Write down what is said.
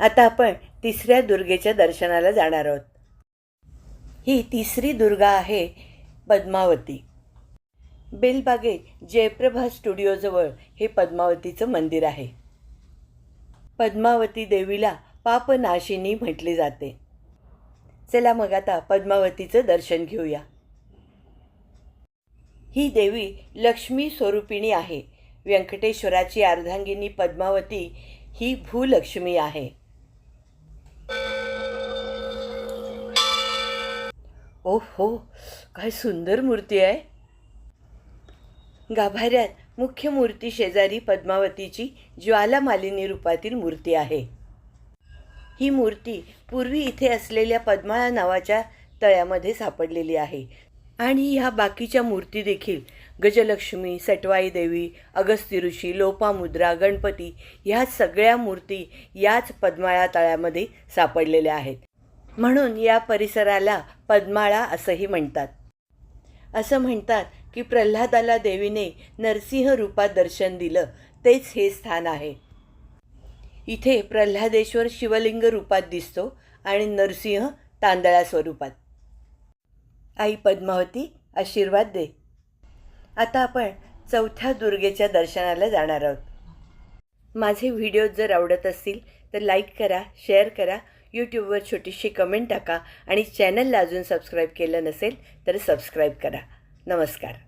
आता आपण तिसऱ्या दुर्गेच्या दर्शनाला जाणार आहोत. ही तिसरी दुर्गा आहे पद्मावती. बेलबागेत जयप्रभा स्टुडिओजवळ हे पद्मावतीचं मंदिर आहे. पद्मावती देवीला पापनाशिनी म्हटले जाते. चला मग आता पद्मावतीचं दर्शन घेऊया. ही देवी लक्ष्मी स्वरूपिणी आहे. व्यंकटेश्वराची अर्धांगिनी पद्मावती ही भूलक्ष्मी आहे. ओहो काय सुंदर मूर्ती आहे. गाभाऱ्यात मुख्य मूर्ती शेजारी पद्मावतीची ज्वालामालिनी रूपातील मूर्ती आहे. ही मूर्ती पूर्वी इथे असलेल्या पद्माळा नावाच्या तळ्यामध्ये सापडलेली आहे. आणि ह्या बाकीच्या मूर्ती देखील गजलक्ष्मी सटवाई देवी अगस्ती ऋषी लोपामुद्रा गणपती ह्या सगळ्या मूर्ती याच पद्माळा तळ्यामध्ये सापडलेल्या आहेत. म्हणून या परिसराला पद्माळा असंही म्हणतात. असं म्हणतात की प्रल्हादाला देवीने नरसिंह रूपात दर्शन दिलं तेच हे स्थान आहे. इथे प्रल्हादेश्वर शिवलिंग रूपात दिसतो आणि नरसिंह तांदळा स्वरूपात. आई पद्मावती आशीर्वाद दे. आता आपण चौथ्या दुर्गेच्या दर्शनाला जाणार आहोत. माझे व्हिडिओ जर आवडत असतील तर लाईक करा शेअर करा यूट्यूबवर छोटीशी कमेंट टाका आणि चॅनलला अजून सबस्क्राईब केलं नसेल तर सबस्क्राईब करा. नमस्कार.